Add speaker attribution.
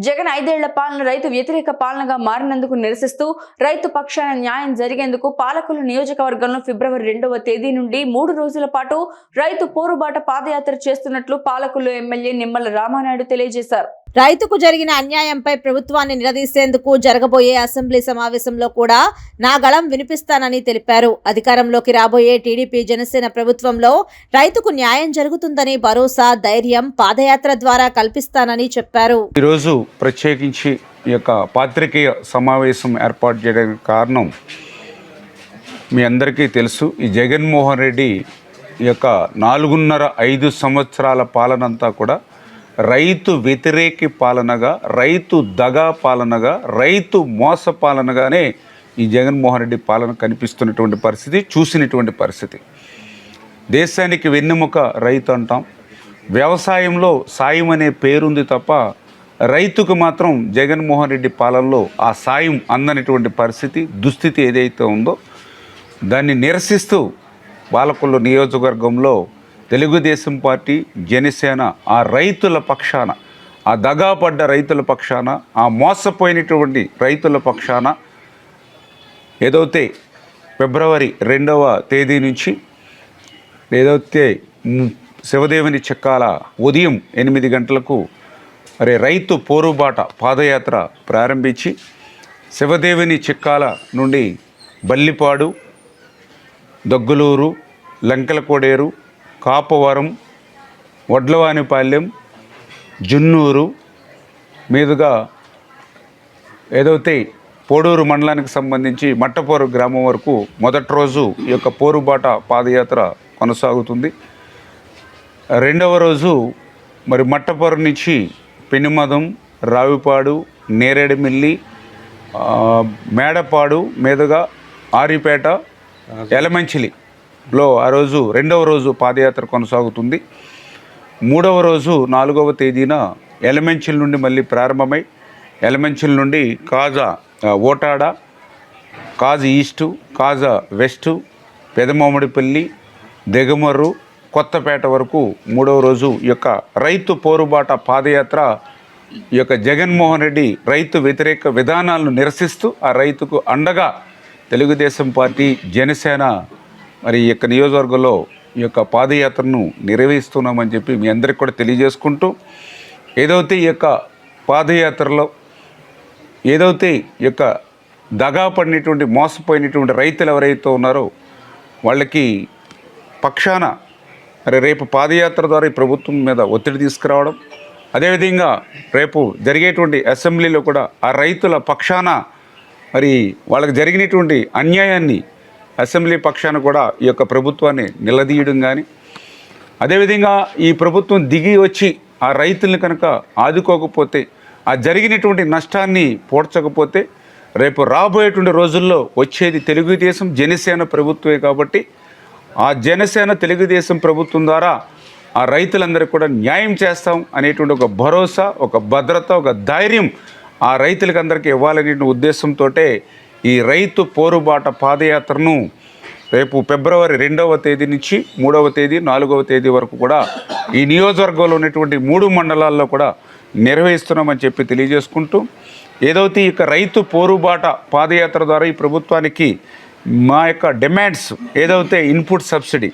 Speaker 1: జగన్ ఐదేళ్ళ పాలన రైతు వ్యతిరేక పాలనగా మారినందుకు నిరసిస్తూ రైతు పక్షాన న్యాయం జరిగేందుకు పాలకులు నియోజకవర్గంలో ఫిబ్రవరి రెండవ తేదీ నుండి మూడు రోజుల పాటు రైతు పోరుబాట పాదయాత్ర చేస్తున్నట్లు పాలకులు ఎమ్మెల్యే నిమ్మల రామానాయుడు తెలియజేశారు.
Speaker 2: రైతుకు జరిగిన అన్యాయంపై ప్రభుత్వాన్ని నిలదీసేందుకు జరగబోయే అసెంబ్లీ సమావేశంలో కూడా నా గళం వినిపిస్తానని తెలిపారు. అధికారంలోకి రాబోయే టీడీపీ జనసేన ప్రభుత్వంలో రైతుకు న్యాయం జరుగుతుందని భరోసా ధైర్యం పాదయాత్ర ద్వారా కల్పిస్తానని చెప్పారు.
Speaker 3: ఈరోజు ప్రత్యేకించి ఈ యొక్క పాత్రికేయ సమావేశం ఏర్పాటు చేయడానికి కారణం మీ అందరికీ తెలుసు. ఈ జగన్మోహన్ రెడ్డి ఈ యొక్క నాలుగున్నర ఐదు సంవత్సరాల పాలనంతా కూడా రైతు వ్యతిరేకి పాలనగా రైతు దగా పాలనగా రైతు మోస పాలనగానే ఈ జగన్మోహన్ రెడ్డి పాలన కనిపిస్తున్నటువంటి పరిస్థితి చూసినటువంటి పరిస్థితి. దేశానికి వెన్నెముక రైతు అంటాం. వ్యవసాయంలో సాయం అనే పేరుంది తప్ప రైతుకు మాత్రం జగన్మోహన్ రెడ్డి పాలనలో ఆ సాయం అందనటువంటి పరిస్థితి దుస్థితి ఏదైతే ఉందో దాన్ని నిరసిస్తూ బాలకొల్లు నియోజకవర్గంలో తెలుగుదేశం పార్టీ జనసేన ఆ రైతుల పక్షాన ఆ దగాపడ్డ రైతుల పక్షాన ఆ మోసపోయినటువంటి రైతుల పక్షాన ఏదైతే ఫిబ్రవరి రెండవ తేదీ నుంచి ఏదైతే శివదేవుని చెక్కాల ఉదయం ఎనిమిది గంటలకు అరే రైతు పోరుబాట పాదయాత్ర ప్రారంభించి శివదేవుని చిక్కాల నుండి బల్లిపాడు దగ్గులూరు లంకలకోడేరు కాపవరం వడ్లవానిపాలెం జున్నూరు మీదుగా ఏదైతే పోడూరు మండలానికి సంబంధించి మట్టపోరు గ్రామం వరకు మొదటి రోజు ఈ యొక్క పోరుబాట పాదయాత్ర కొనసాగుతుంది. రెండవ రోజు మరి మట్టపోరు నుంచి పెనుమదం రావిపాడు నేరేడుమిల్లి మేడపాడు మీదుగా ఆరిపేట ఎలమంచిలి లో ఆ రోజు రెండవ రోజు పాదయాత్ర కొనసాగుతుంది. మూడవ రోజు నాలుగవ తేదీన ఎలమెంచిల్ నుండి మళ్ళీ ప్రారంభమై ఎలమెంచిల్ నుండి కాజా ఓటాడ కాజు ఈస్టు కాజా వెస్టు పెదమామిడిపల్లి దిగమర్రు కొత్తపేట వరకు మూడవ రోజు ఈ యొక్క రైతు పోరుబాట పాదయాత్ర ఈ యొక్క జగన్మోహన్ రెడ్డి రైతు వ్యతిరేక విధానాలను నిరసిస్తూ ఆ రైతుకు అండగా తెలుగుదేశం పార్టీ జనసేన మరి ఈ యొక్క నియోజకవర్గంలో ఈ యొక్క పాదయాత్రను నిర్వహిస్తున్నామని చెప్పి మీ అందరికి కూడా తెలియజేసుకుంటూ ఏదైతే ఈ యొక్క పాదయాత్రలో ఏదైతే ఈ యొక్క దగా పడినటువంటి మోసపోయినటువంటి రైతులు ఎవరైతే ఉన్నారో వాళ్ళకి పక్షాన మరి రేపు పాదయాత్ర ద్వారా ఈ ప్రభుత్వం మీద ఒత్తిడి తీసుకురావడం అదేవిధంగా రేపు జరిగేటువంటి అసెంబ్లీలో కూడా ఆ రైతుల పక్షాన మరి వాళ్ళకి జరిగినటువంటి అన్యాయాన్ని అసెంబ్లీ పక్షాన కూడా ఈ యొక్క ప్రభుత్వాన్ని నిలదీయడం కానీ అదేవిధంగా ఈ ప్రభుత్వం దిగి వచ్చి ఆ రైతుల్ని కనుక ఆదుకోకపోతే ఆ జరిగినటువంటి నష్టాన్ని పోడ్చకపోతే రేపు రాబోయేటువంటి రోజుల్లో వచ్చేది తెలుగుదేశం జనసేన ప్రభుత్వమే కాబట్టి ఆ జనసేన తెలుగుదేశం ప్రభుత్వం ద్వారా ఆ రైతులందరికీ కూడా న్యాయం చేస్తాం అనేటువంటి ఒక భరోసా ఒక భద్రత ఒక ధైర్యం ఆ రైతులకి అందరికీ ఇవ్వాలనే ఉద్దేశంతో ఈ రైతు పోరుబాట పాదయాత్రను రేపు ఫిబ్రవరి రెండవ తేదీ నుంచి మూడవ తేదీ నాలుగవ తేదీ వరకు కూడా ఈ నియోజకవర్గంలో ఉన్నటువంటి మూడు మండలాల్లో కూడా నిర్వహిస్తున్నామని చెప్పి తెలియజేసుకుంటూ ఏదైతే ఈ రైతు పోరుబాట పాదయాత్ర ద్వారా ఈ ప్రభుత్వానికి మా యొక్క డిమాండ్స్ ఏదైతే ఇన్పుట్ సబ్సిడీ